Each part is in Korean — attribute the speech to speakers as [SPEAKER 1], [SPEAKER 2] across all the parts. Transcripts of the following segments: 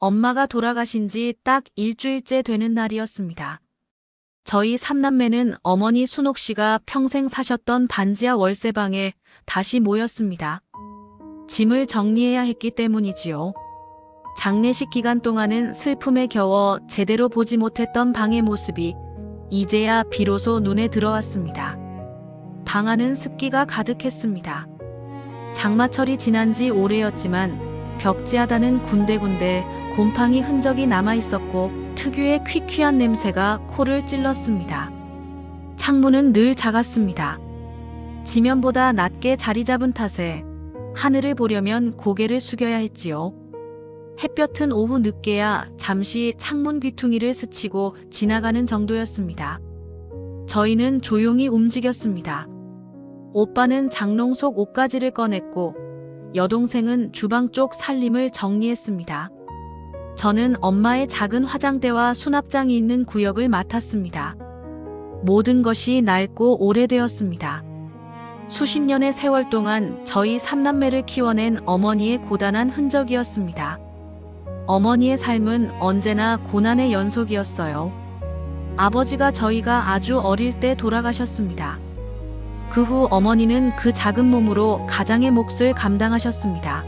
[SPEAKER 1] 엄마가 돌아가신 지 딱 일주일째 되는 날이었습니다. 저희 삼남매는 어머니 순옥 씨가 평생 사셨던 반지하 월세방에 다시 모였습니다. 짐을 정리해야 했기 때문이지요. 장례식 기간 동안은 슬픔에 겨워 제대로 보지 못했던 방의 모습이 이제야 비로소 눈에 들어왔습니다. 방 안은 습기가 가득했습니다. 장마철이 지난 지 오래였지만 벽지하다는 군데군데 곰팡이 흔적이 남아 있었고 특유의 퀴퀴한 냄새가 코를 찔렀습니다. 창문은 늘 작았습니다. 지면보다 낮게 자리 잡은 탓에 하늘을 보려면 고개를 숙여야 했지요. 햇볕은 오후 늦게야 잠시 창문 귀퉁이를 스치고 지나가는 정도였습니다. 저희는 조용히 움직였습니다. 오빠는 장롱 속 옷가지를 꺼냈고 여동생은 주방 쪽 살림을 정리했습니다. 저는 엄마의 작은 화장대와 수납장이 있는 구역을 맡았습니다. 모든 것이 낡고 오래되었습니다. 수십 년의 세월 동안 저희 삼남매를 키워낸 어머니의 고단한 흔적이었습니다. 어머니의 삶은 언제나 고난의 연속이었어요. 아버지가 저희가 아주 어릴 때 돌아가셨습니다. 그 후 어머니는 그 작은 몸으로 가장의 몫을 감당하셨습니다.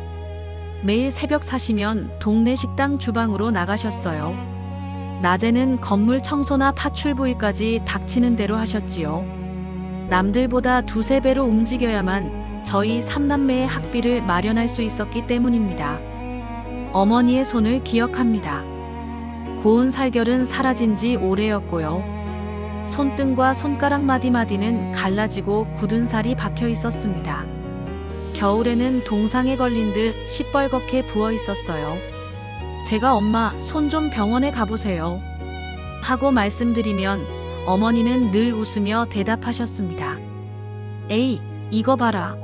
[SPEAKER 1] 매일 새벽 사시면 동네 식당 주방으로 나가셨어요. 낮에는 건물 청소나 파출 부위까지 닥치는 대로 하셨지요. 남들보다 두세 배로 움직여야만 저희 삼남매의 학비를 마련할 수 있었기 때문입니다. 어머니의 손을 기억합니다. 고운 살결은 사라진 지 오래였고요. 손등과 손가락 마디마디는 갈라지고 굳은 살이 박혀 있었습니다. 겨울에는 동상에 걸린 듯 시뻘겋게 부어 있었어요. 제가 엄마 손 좀 병원에 가보세요. 하고 말씀드리면 어머니는 늘 웃으며 대답하셨습니다. 에이, 이거 봐라.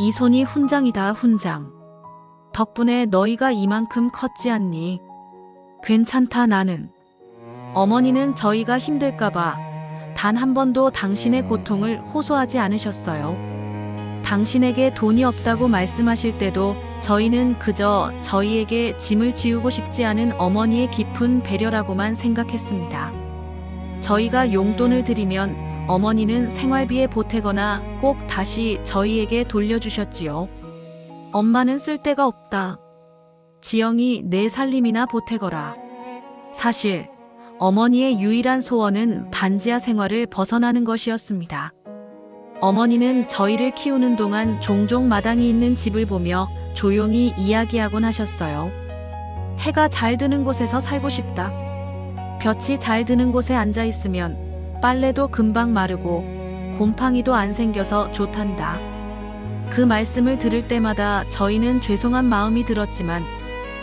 [SPEAKER 1] 이 손이 훈장이다, 훈장. 덕분에 너희가 이만큼 컸지 않니? 괜찮다, 나는. 어머니는 저희가 힘들까봐 단 한 번도 당신의 고통을 호소하지 않으셨어요. 당신에게 돈이 없다고 말씀하실 때도 저희는 그저 저희에게 짐을 지우고 싶지 않은 어머니의 깊은 배려라고만 생각했습니다. 저희가 용돈을 드리면 어머니는 생활비에 보태거나 꼭 다시 저희에게 돌려주셨지요. 엄마는 쓸 데가 없다. 지영이 내 살림이나 보태거라. 사실 어머니의 유일한 소원은 반지하 생활을 벗어나는 것이었습니다. 어머니는 저희를 키우는 동안 종종 마당이 있는 집을 보며 조용히 이야기하곤 하셨어요. 해가 잘 드는 곳에서 살고 싶다. 볕이 잘 드는 곳에 앉아 있으면 빨래도 금방 마르고 곰팡이도 안 생겨서 좋단다. 그 말씀을 들을 때마다 저희는 죄송한 마음이 들었지만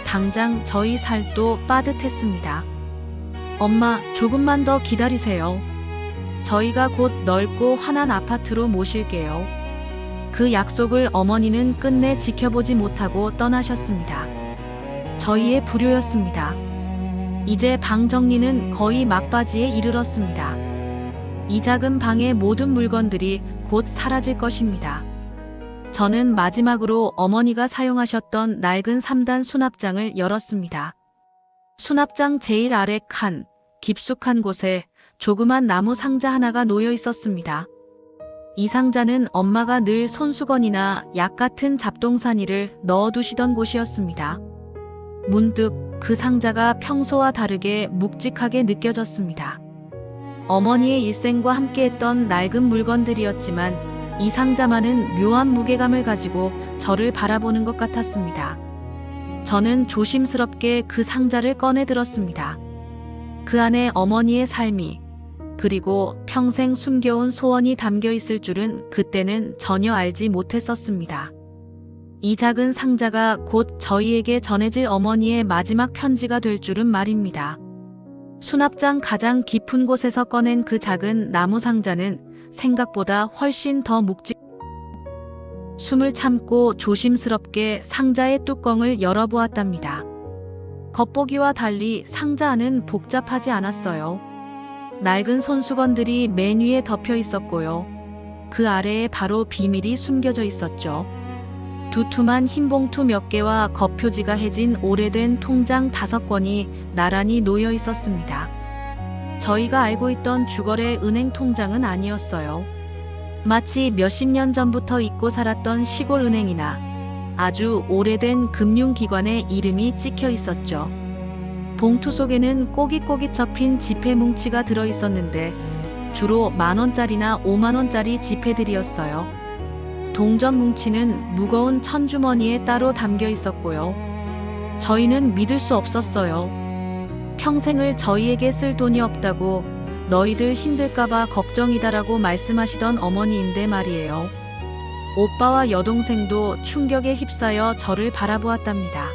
[SPEAKER 1] 당장 저희 살도 빠듯했습니다. 엄마, 조금만 더 기다리세요. 저희가 곧 넓고 환한 아파트로 모실게요. 그 약속을 어머니는 끝내 지켜보지 못하고 떠나셨습니다. 저희의 불효였습니다. 이제 방 정리는 거의 막바지에 이르렀습니다. 이 작은 방의 모든 물건들이 곧 사라질 것입니다. 저는 마지막으로 어머니가 사용하셨던 낡은 3단 수납장을 열었습니다. 수납장 제일 아래 칸, 깊숙한 곳에 조그만 나무 상자 하나가 놓여 있었습니다. 이 상자는 엄마가 늘 손수건이나 약 같은 잡동사니를 넣어두시던 곳이었습니다. 문득 그 상자가 평소와 다르게 묵직하게 느껴졌습니다. 어머니의 일생과 함께했던 낡은 물건들이었지만 이 상자만은 묘한 무게감을 가지고 저를 바라보는 것 같았습니다. 저는 조심스럽게 그 상자를 꺼내 들었습니다. 그 안에 어머니의 삶이 그리고 평생 숨겨온 소원이 담겨 있을 줄은 그때는 전혀 알지 못했었습니다. 이 작은 상자가 곧 저희에게 전해질 어머니의 마지막 편지가 될 줄은 말입니다. 수납장 가장 깊은 곳에서 꺼낸 그 작은 나무 상자는 생각보다 훨씬 더 묵직. 숨을 참고 조심스럽게 상자의 뚜껑을 열어보았답니다. 겉보기와 달리 상자 안은 복잡하지 않았어요. 낡은 손수건들이 맨 위에 덮여 있었고요. 그 아래에 바로 비밀이 숨겨져 있었죠. 두툼한 흰 봉투 몇 개와 겉표지가 해진 오래된 통장 다섯 권이 나란히 놓여 있었습니다. 저희가 알고 있던 주거래 은행 통장은 아니었어요. 마치 몇십 년 전부터 잊고 살았던 시골 은행이나 아주 오래된 금융기관의 이름이 찍혀 있었죠. 봉투 속에는 꼬깃꼬깃 접힌 지폐 뭉치가 들어 있었는데 주로 만 원짜리나 오만 원짜리 지폐들이었어요. 동전 뭉치는 무거운 천주머니에 따로 담겨 있었고요. 저희는 믿을 수 없었어요. 평생을 저희에게 쓸 돈이 없다고 너희들 힘들까봐 걱정이다라고 말씀하시던 어머니인데 말이에요. 오빠와 여동생도 충격에 휩싸여 저를 바라보았답니다.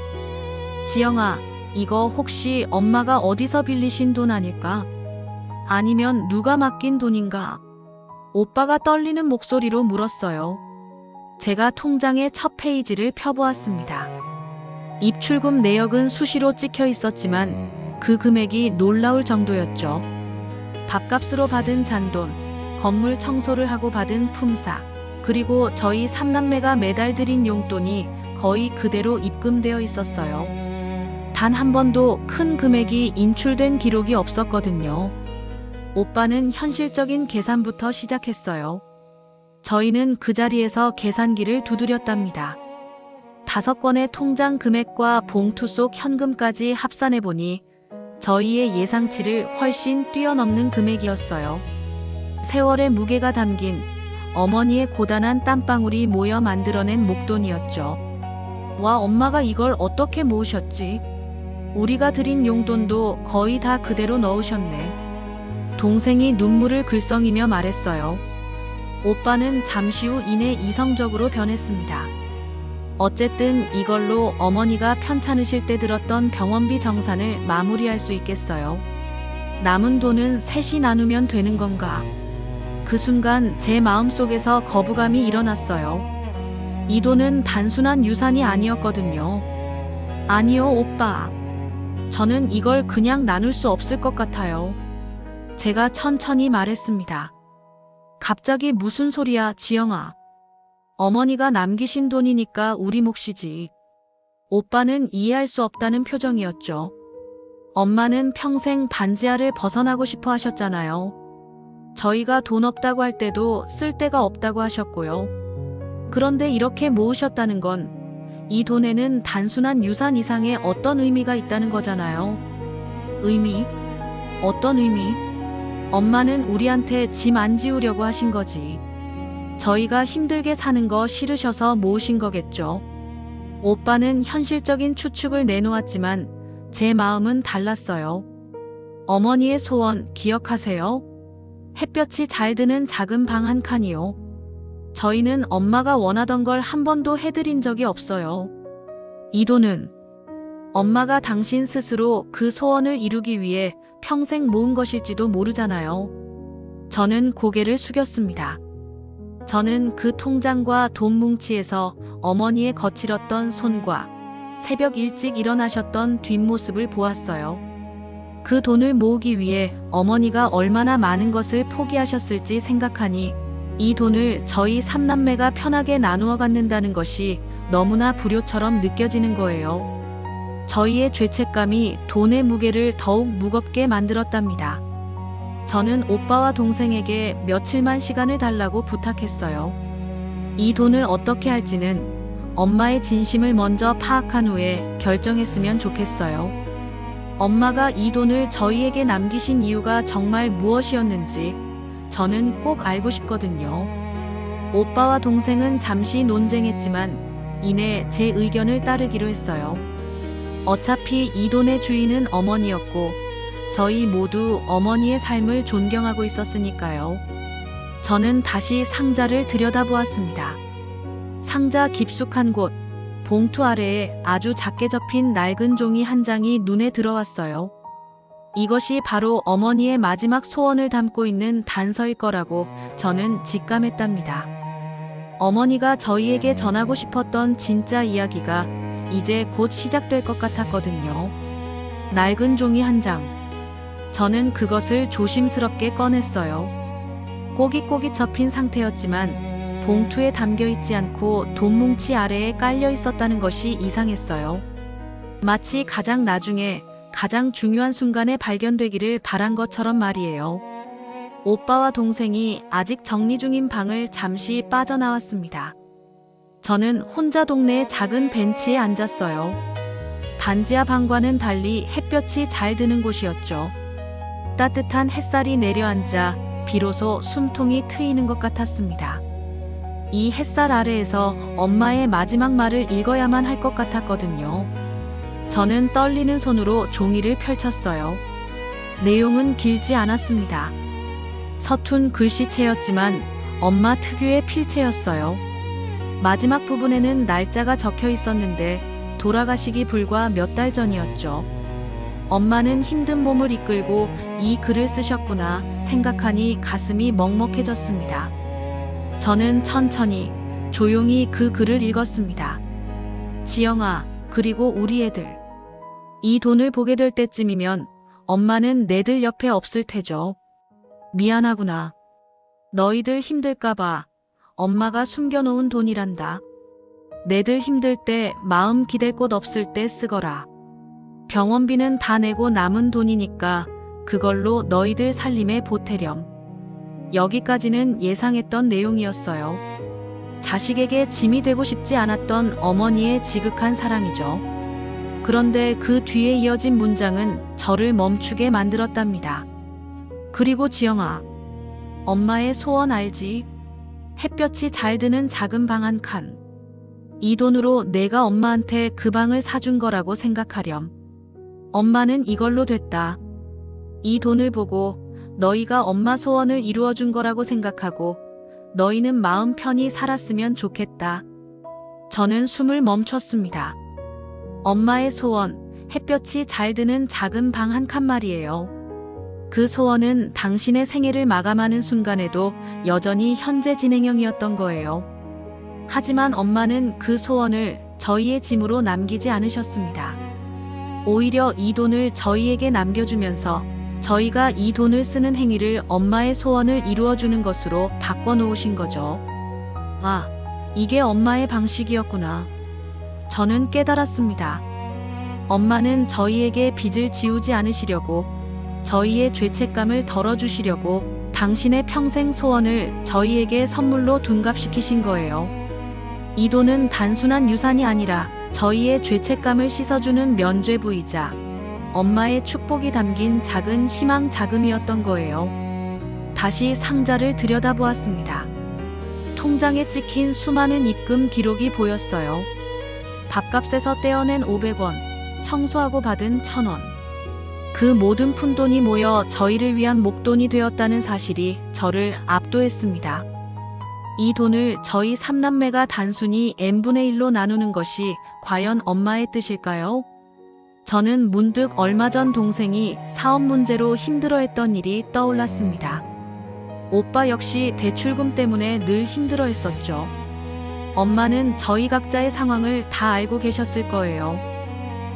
[SPEAKER 1] 지영아, 이거 혹시 엄마가 어디서 빌리신 돈 아닐까? 아니면 누가 맡긴 돈인가? 오빠가 떨리는 목소리로 물었어요. 제가 통장의 첫 페이지를 펴보았습니다. 입출금 내역은 수시로 찍혀 있었지만 그 금액이 놀라울 정도였죠. 밥값으로 받은 잔돈, 건물 청소를 하고 받은 품사, 그리고 저희 삼남매가 매달 드린 용돈이 거의 그대로 입금되어 있었어요. 단 한 번도 큰 금액이 인출된 기록이 없었거든요. 오빠는 현실적인 계산부터 시작했어요. 저희는 그 자리에서 계산기를 두드렸답니다. 다섯 건의 통장 금액과 봉투 속 현금까지 합산해 보니 저희의 예상치를 훨씬 뛰어넘는 금액이었어요. 세월의 무게가 담긴 어머니의 고단한 땀방울이 모여 만들어낸 목돈이었죠. 와, 엄마가 이걸 어떻게 모으셨지? 우리가 드린 용돈도 거의 다 그대로 넣으셨네. 동생이 눈물을 글썽이며 말했어요. 오빠는 잠시 후 이내 이성적으로 변했습니다. 어쨌든 이걸로 어머니가 편찮으실 때 들었던 병원비 정산을 마무리할 수 있겠어요. 남은 돈은 셋이 나누면 되는 건가? 그 순간 제 마음속에서 거부감이 일어났어요. 이 돈은 단순한 유산이 아니었거든요. 아니요, 오빠. 저는 이걸 그냥 나눌 수 없을 것 같아요. 제가 천천히 말했습니다. 갑자기 무슨 소리야, 지영아. 어머니가 남기신 돈이니까 우리 몫이지. 오빠는 이해할 수 없다는 표정이었죠. 엄마는 평생 반지하를 벗어나고 싶어 하셨잖아요. 저희가 돈 없다고 할 때도 쓸 데가 없다고 하셨고요. 그런데 이렇게 모으셨다는 건 이 돈에는 단순한 유산 이상의 어떤 의미가 있다는 거잖아요. 의미? 어떤 의미? 엄마는 우리한테 짐 안 지우려고 하신 거지. 저희가 힘들게 사는 거 싫으셔서 모으신 거겠죠. 오빠는 현실적인 추측을 내놓았지만 제 마음은 달랐어요. 어머니의 소원 기억하세요? 햇볕이 잘 드는 작은 방 한 칸이요. 저희는 엄마가 원하던 걸 한 번도 해드린 적이 없어요. 이 돈은 엄마가 당신 스스로 그 소원을 이루기 위해 평생 모은 것일지도 모르잖아요. 저는 고개를 숙였습니다. 저는 그 통장과 돈 뭉치에서 어머니의 거칠었던 손과 새벽 일찍 일어나셨던 뒷모습을 보았어요. 그 돈을 모으기 위해 어머니가 얼마나 많은 것을 포기하셨을지 생각하니 이 돈을 저희 삼남매가 편하게 나누어 갖는다는 것이 너무나 불효처럼 느껴지는 거예요. 저희의 죄책감이 돈의 무게를 더욱 무겁게 만들었답니다. 저는 오빠와 동생에게 며칠만 시간을 달라고 부탁했어요. 이 돈을 어떻게 할지는 엄마의 진심을 먼저 파악한 후에 결정했으면 좋겠어요. 엄마가 이 돈을 저희에게 남기신 이유가 정말 무엇이었는지 저는 꼭 알고 싶거든요. 오빠와 동생은 잠시 논쟁했지만 이내 제 의견을 따르기로 했어요. 어차피 이 돈의 주인은 어머니였고 저희 모두 어머니의 삶을 존경하고 있었으니까요. 저는 다시 상자를 들여다보았습니다. 상자 깊숙한 곳, 봉투 아래에 아주 작게 접힌 낡은 종이 한 장이 눈에 들어왔어요. 이것이 바로 어머니의 마지막 소원을 담고 있는 단서일 거라고 저는 직감했답니다. 어머니가 저희에게 전하고 싶었던 진짜 이야기가 이제 곧 시작될 것 같았거든요. 낡은 종이 한 장. 저는 그것을 조심스럽게 꺼냈어요. 꼬깃꼬깃 접힌 상태였지만 봉투에 담겨 있지 않고 돈 뭉치 아래에 깔려 있었다는 것이 이상했어요. 마치 가장 나중에 가장 중요한 순간에 발견되기를 바란 것처럼 말이에요. 오빠와 동생이 아직 정리 중인 방을 잠시 빠져나왔습니다. 저는 혼자 동네의 작은 벤치에 앉았어요. 반지하 방과는 달리 햇볕이 잘 드는 곳이었죠. 따뜻한 햇살이 내려앉아 비로소 숨통이 트이는 것 같았습니다. 이 햇살 아래에서 엄마의 마지막 말을 읽어야만 할 것 같았거든요. 저는 떨리는 손으로 종이를 펼쳤어요. 내용은 길지 않았습니다. 서툰 글씨체였지만 엄마 특유의 필체였어요. 마지막 부분에는 날짜가 적혀 있었는데 돌아가시기 불과 몇 달 전이었죠. 엄마는 힘든 몸을 이끌고 이 글을 쓰셨구나 생각하니 가슴이 먹먹해졌습니다. 저는 천천히 조용히 그 글을 읽었습니다. 지영아, 그리고 우리 애들. 이 돈을 보게 될 때쯤이면 엄마는 내들 옆에 없을 테죠. 미안하구나. 너희들 힘들까봐 엄마가 숨겨놓은 돈이란다. 내들 힘들 때 마음 기댈 곳 없을 때 쓰거라. 병원비는 다 내고 남은 돈이니까 그걸로 너희들 살림에 보태렴. 여기까지는 예상했던 내용이었어요. 자식에게 짐이 되고 싶지 않았던 어머니의 지극한 사랑이죠. 그런데 그 뒤에 이어진 문장은 저를 멈추게 만들었답니다. 그리고 지영아, 엄마의 소원 알지? 햇볕이 잘 드는 작은 방 한 칸. 이 돈으로 내가 엄마한테 그 방을 사준 거라고 생각하렴. 엄마는 이걸로 됐다. 이 돈을 보고 너희가 엄마 소원을 이루어준 거라고 생각하고 너희는 마음 편히 살았으면 좋겠다. 저는 숨을 멈췄습니다. 엄마의 소원, 햇볕이 잘 드는 작은 방 한 칸 말이에요. 그 소원은 당신의 생애를 마감하는 순간에도 여전히 현재 진행형이었던 거예요. 하지만 엄마는 그 소원을 저희의 짐으로 남기지 않으셨습니다. 오히려 이 돈을 저희에게 남겨주면서 저희가 이 돈을 쓰는 행위를 엄마의 소원을 이루어주는 것으로 바꿔놓으신 거죠. 아, 이게 엄마의 방식이었구나. 저는 깨달았습니다. 엄마는 저희에게 빚을 지우지 않으시려고 저희의 죄책감을 덜어주시려고 당신의 평생 소원을 저희에게 선물로 둔갑시키신 거예요. 이 돈은 단순한 유산이 아니라 저희의 죄책감을 씻어주는 면죄부이자 엄마의 축복이 담긴 작은 희망 자금이었던 거예요. 다시 상자를 들여다보았습니다. 통장에 찍힌 수많은 입금 기록이 보였어요. 밥값에서 떼어낸 500원, 청소하고 받은 1000원. 그 모든 푼돈이 모여 저희를 위한 목돈이 되었다는 사실이 저를 압도했습니다. 이 돈을 저희 삼남매가 단순히 n분의 1로 나누는 것이 과연 엄마의 뜻일까요? 저는 문득 얼마 전 동생이 사업 문제로 힘들어했던 일이 떠올랐습니다. 오빠 역시 대출금 때문에 늘 힘들어 했었죠. 엄마는 저희 각자의 상황을 다 알고 계셨을 거예요.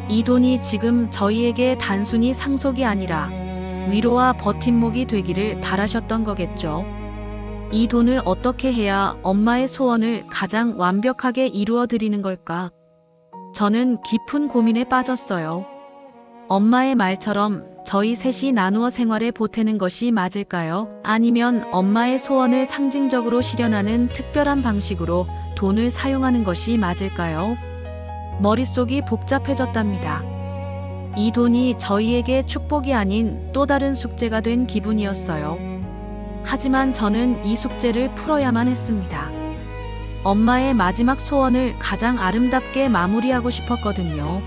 [SPEAKER 1] 이 돈이 지금 저희에게 단순히 상속이 아니라 위로와 버팀목이 되기를 바라셨던 거겠죠. 이 돈을 어떻게 해야 엄마의 소원을 가장 완벽하게 이루어 드리는 걸까? 저는 깊은 고민에 빠졌어요. 엄마의 말처럼 저희 셋이 나누어 생활에 보태는 것이 맞을까요? 아니면 엄마의 소원을 상징적으로 실현하는 특별한 방식으로 돈을 사용하는 것이 맞을까요? 머릿속이 복잡해졌답니다. 이 돈이 저희에게 축복이 아닌 또 다른 숙제가 된 기분이었어요. 하지만 저는 이 숙제를 풀어야만 했습니다. 엄마의 마지막 소원을 가장 아름답게 마무리하고 싶었거든요.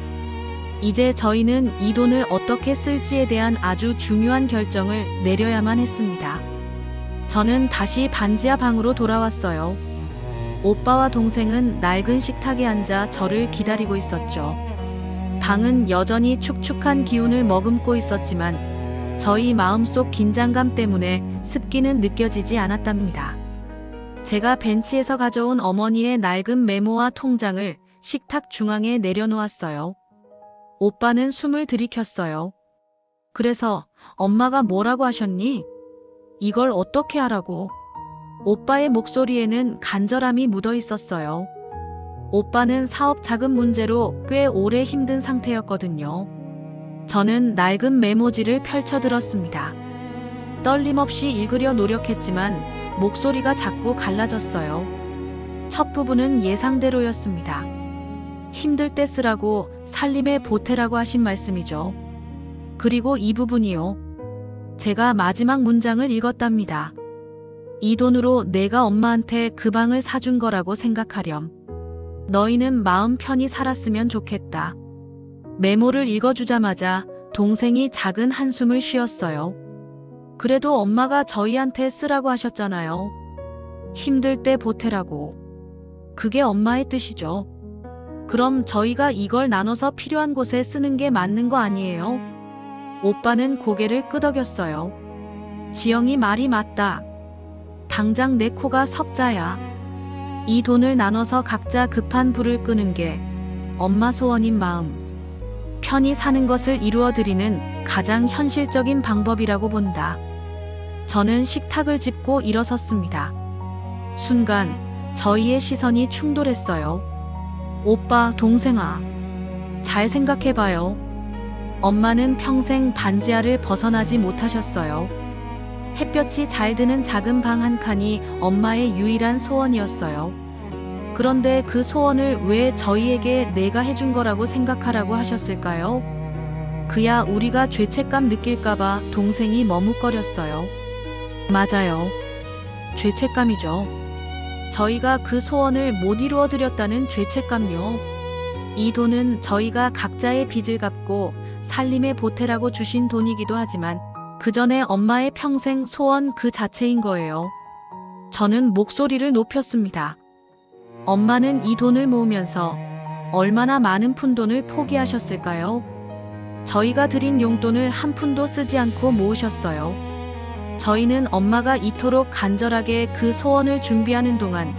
[SPEAKER 1] 이제 저희는 이 돈을 어떻게 쓸지에 대한 아주 중요한 결정을 내려야만 했습니다. 저는 다시 반지하 방으로 돌아왔어요. 오빠와 동생은 낡은 식탁에 앉아 저를 기다리고 있었죠. 방은 여전히 축축한 기운을 머금고 있었지만 저희 마음속 긴장감 때문에 습기는 느껴지지 않았답니다. 제가 벤치에서 가져온 어머니의 낡은 메모와 통장을 식탁 중앙에 내려놓았어요. 오빠는 숨을 들이켰어요. 그래서 엄마가 뭐라고 하셨니? 이걸 어떻게 하라고? 오빠의 목소리에는 간절함이 묻어 있었어요. 오빠는 사업 자금 문제로 꽤 오래 힘든 상태였거든요. 저는 낡은 메모지를 펼쳐들었습니다. 떨림없이 읽으려 노력했지만 목소리가 자꾸 갈라졌어요. 첫 부분은 예상대로였습니다. 힘들 때 쓰라고 살림의 보태라고 하신 말씀이죠. 그리고 이 부분이요. 제가 마지막 문장을 읽었답니다. 이 돈으로 내가 엄마한테 그 방을 사준 거라고 생각하렴. 너희는 마음 편히 살았으면 좋겠다. 메모를 읽어주자마자 동생이 작은 한숨을 쉬었어요. 그래도 엄마가 저희한테 쓰라고 하셨잖아요. 힘들 때 보태라고. 그게 엄마의 뜻이죠. 그럼 저희가 이걸 나눠서 필요한 곳에 쓰는 게 맞는 거 아니에요? 오빠는 고개를 끄덕였어요. 지영이 말이 맞다. 당장 내 코가 석자야. 이 돈을 나눠서 각자 급한 불을 끄는 게 엄마 소원인 마음. 편히 사는 것을 이루어드리는 가장 현실적인 방법이라고 본다. 저는 식탁을 짚고 일어섰습니다. 순간 저희의 시선이 충돌했어요. 오빠, 동생아. 잘 생각해봐요. 엄마는 평생 반지하를 벗어나지 못하셨어요. 햇볕이 잘 드는 작은 방 한 칸이 엄마의 유일한 소원이었어요. 그런데 그 소원을 왜 저희에게 내가 해준 거라고 생각하라고 하셨을까요? 그야 우리가 죄책감 느낄까봐 동생이 머뭇거렸어요. 맞아요. 죄책감이죠. 저희가 그 소원을 못 이루어 드렸다는 죄책감요. 이 돈은 저희가 각자의 빚을 갚고 살림의 보태라고 주신 돈이기도 하지만 그 전에 엄마의 평생 소원 그 자체인 거예요. 저는 목소리를 높였습니다. 엄마는 이 돈을 모으면서 얼마나 많은 푼돈을 포기하셨을까요? 저희가 드린 용돈을 한 푼도 쓰지 않고 모으셨어요. 저희는 엄마가 이토록 간절하게 그 소원을 준비하는 동안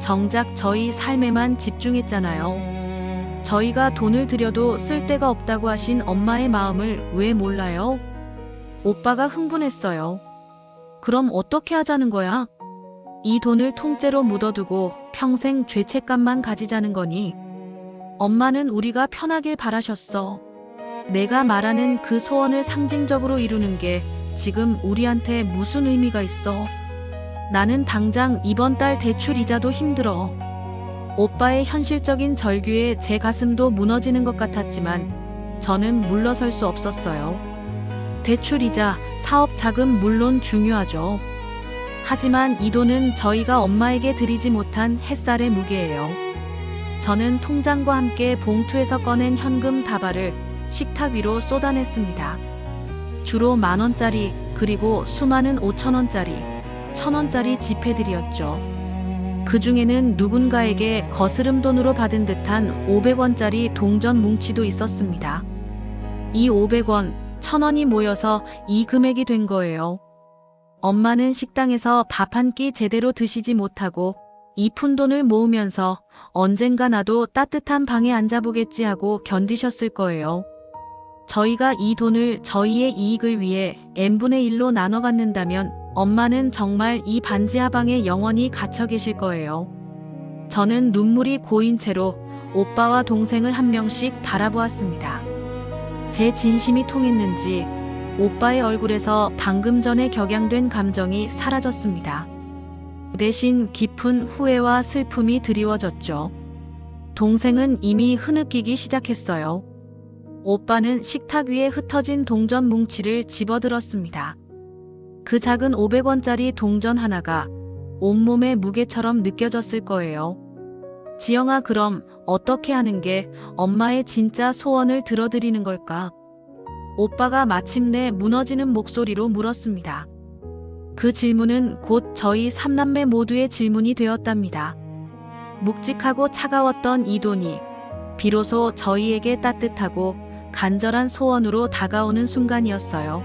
[SPEAKER 1] 정작 저희 삶에만 집중했잖아요. 저희가 돈을 들여도 쓸 데가 없다고 하신 엄마의 마음을 왜 몰라요? 오빠가 흥분했어요. 그럼 어떻게 하자는 거야? 이 돈을 통째로 묻어두고 평생 죄책감만 가지자는 거니? 엄마는 우리가 편하길 바라셨어. 내가 말하는 그 소원을 상징적으로 이루는 게 지금 우리한테 무슨 의미가 있어? 나는 당장 이번 달 대출 이자도 힘들어. 오빠의 현실적인 절규에 제 가슴도 무너지는 것 같았지만 저는 물러설 수 없었어요. 대출 이자, 사업 자금 물론 중요하죠. 하지만 이 돈은 저희가 엄마에게 드리지 못한 햇살의 무게예요. 저는 통장과 함께 봉투에서 꺼낸 현금 다발을 식탁 위로 쏟아냈습니다. 주로 만 원짜리 그리고 수많은 오천 원짜리, 천 원짜리 지폐들이었죠. 그 중에는 누군가에게 거스름 돈으로 받은 듯한 500원짜리 동전 뭉치도 있었습니다. 이 500원, 천 원이 모여서 이 금액이 된 거예요. 엄마는 식당에서 밥 한 끼 제대로 드시지 못하고 이 푼 돈을 모으면서 언젠가 나도 따뜻한 방에 앉아보겠지 하고 견디셨을 거예요. 저희가 이 돈을 저희의 이익을 위해 n분의 1로 나눠 갖는다면 엄마는 정말 이 반지 하방에 영원히 갇혀 계실 거예요. 저는 눈물이 고인 채로 오빠와 동생을 한 명씩 바라보았습니다. 제 진심이 통했는지 오빠의 얼굴에서 방금 전에 격양된 감정이 사라졌습니다. 대신 깊은 후회와 슬픔이 드리워졌죠. 동생은 이미 흐느끼기 시작했어요. 오빠는 식탁 위에 흩어진 동전 뭉치를 집어들었습니다. 그 작은 500원짜리 동전 하나가 온몸의 무게처럼 느껴졌을 거예요. 지영아, 그럼 어떻게 하는 게 엄마의 진짜 소원을 들어드리는 걸까? 오빠가 마침내 무너지는 목소리로 물었습니다. 그 질문은 곧 저희 삼남매 모두의 질문이 되었답니다. 묵직하고 차가웠던 이 돈이 비로소 저희에게 따뜻하고 간절한 소원으로 다가오는 순간이었어요.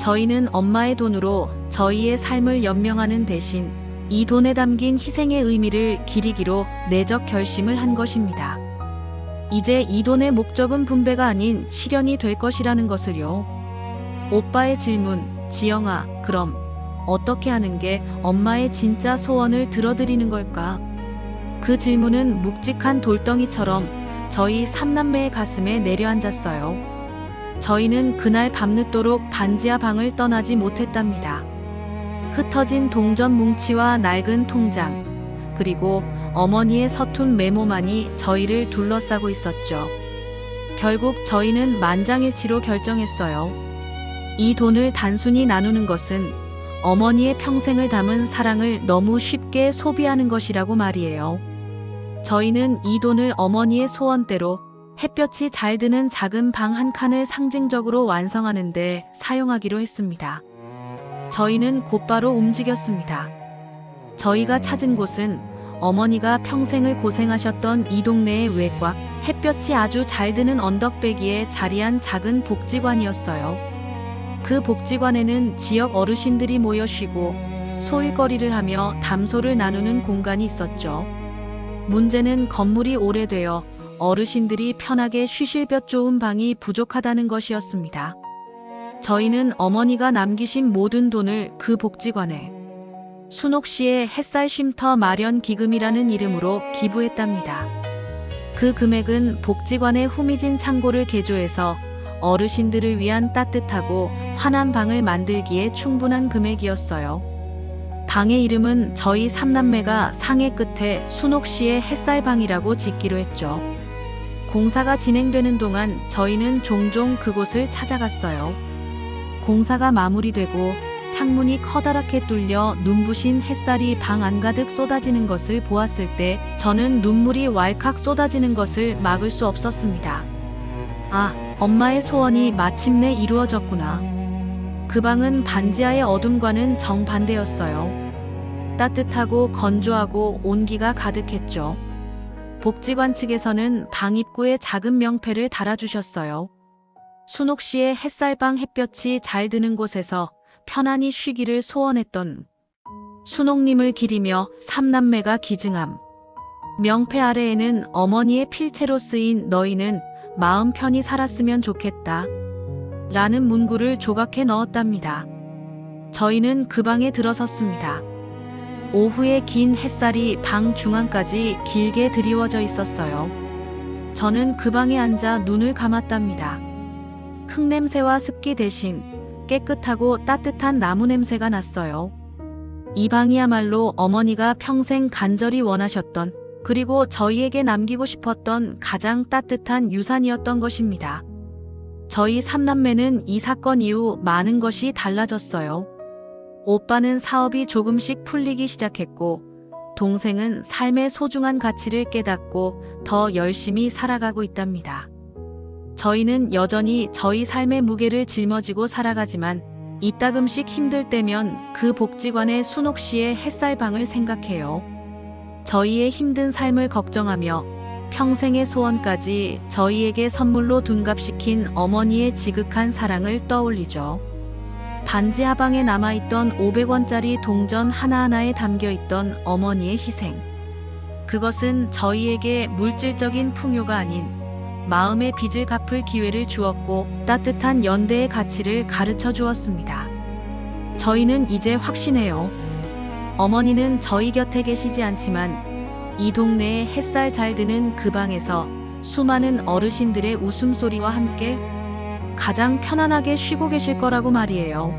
[SPEAKER 1] 저희는 엄마의 돈으로 저희의 삶을 연명하는 대신 이 돈에 담긴 희생의 의미를 기리기로 내적 결심을 한 것입니다. 이제 이 돈의 목적은 분배가 아닌 실현이 될 것이라는 것을요. 오빠의 질문, 지영아, 그럼 어떻게 하는 게 엄마의 진짜 소원을 들어드리는 걸까? 그 질문은 묵직한 돌덩이처럼 저희 삼남매의 가슴에 내려앉았어요. 저희는 그날 밤늦도록 반지하 방을 떠나지 못했답니다. 흩어진 동전 뭉치와 낡은 통장, 그리고 어머니의 서툰 메모만이 저희를 둘러싸고 있었죠. 결국 저희는 만장일치로 결정했어요. 이 돈을 단순히 나누는 것은 어머니의 평생을 담은 사랑을 너무 쉽게 소비하는 것이라고 말이에요. 저희는 이 돈을 어머니의 소원대로 햇볕이 잘 드는 작은 방 한 칸을 상징적으로 완성하는 데 사용하기로 했습니다. 저희는 곧바로 움직였습니다. 저희가 찾은 곳은 어머니가 평생을 고생하셨던 이 동네의 외곽, 햇볕이 아주 잘 드는 언덕배기에 자리한 작은 복지관이었어요. 그 복지관에는 지역 어르신들이 모여 쉬고 소일거리를 하며 담소를 나누는 공간이 있었죠. 문제는 건물이 오래되어 어르신들이 편하게 쉬실 볕 좋은 방이 부족하다는 것이었습니다. 저희는 어머니가 남기신 모든 돈을 그 복지관에 순옥 씨의 햇살 쉼터 마련 기금이라는 이름으로 기부했답니다. 그 금액은 복지관의 후미진 창고를 개조해서 어르신들을 위한 따뜻하고 환한 방을 만들기에 충분한 금액이었어요. 방의 이름은 저희 삼남매가 상해 끝에 순옥 씨의 햇살방이라고 짓기로 했죠. 공사가 진행되는 동안 저희는 종종 그곳을 찾아갔어요. 공사가 마무리되고 창문이 커다랗게 뚫려 눈부신 햇살이 방 안 가득 쏟아지는 것을 보았을 때 저는 눈물이 왈칵 쏟아지는 것을 막을 수 없었습니다. 아, 엄마의 소원이 마침내 이루어졌구나. 그 방은 반지하의 어둠과는 정반대였어요. 따뜻하고 건조하고 온기가 가득했죠. 복지관 측에서는 방 입구에 작은 명패를 달아주셨어요. 순옥 씨의 햇살방 햇볕이 잘 드는 곳에서 편안히 쉬기를 소원했던 순옥님을 기리며 삼남매가 기증함. 명패 아래에는 어머니의 필체로 쓰인 너희는 마음 편히 살았으면 좋겠다. 라는 문구를 조각해 넣었답니다. 저희는 그 방에 들어섰습니다. 오후의 긴 햇살이 방 중앙까지 길게 드리워져 있었어요. 저는 그 방에 앉아 눈을 감았답니다. 흙냄새와 습기 대신 깨끗하고 따뜻한 나무 냄새가 났어요. 이 방이야말로 어머니가 평생 간절히 원하셨던 그리고 저희에게 남기고 싶었던 가장 따뜻한 유산이었던 것입니다. 저희 삼남매는 이 사건 이후 많은 것이 달라졌어요. 오빠는 사업이 조금씩 풀리기 시작했고, 동생은 삶의 소중한 가치를 깨닫고 더 열심히 살아가고 있답니다. 저희는 여전히 저희 삶의 무게를 짊어지고 살아가지만 이따금씩 힘들 때면 그 복지관의 순옥 씨의 햇살방을 생각해요. 저희의 힘든 삶을 걱정하며 평생의 소원까지 저희에게 선물로 둔갑시킨 어머니의 지극한 사랑을 떠올리죠. 반지 하방에 남아있던 500원짜리 동전 하나하나에 담겨있던 어머니의 희생. 그것은 저희에게 물질적인 풍요가 아닌 마음의 빚을 갚을 기회를 주었고 따뜻한 연대의 가치를 가르쳐 주었습니다. 저희는 이제 확신해요. 어머니는 저희 곁에 계시지 않지만 이 동네에 햇살 잘 드는 그 방에서 수많은 어르신들의 웃음소리와 함께 가장 편안하게 쉬고 계실 거라고 말이에요.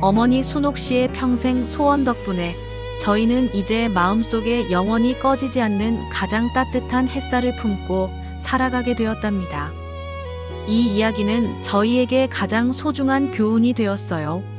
[SPEAKER 1] 어머니 순옥 씨의 평생 소원 덕분에 저희는 이제 마음속에 영원히 꺼지지 않는 가장 따뜻한 햇살을 품고 살아가게 되었답니다. 이 이야기는 저희에게 가장 소중한 교훈이 되었어요.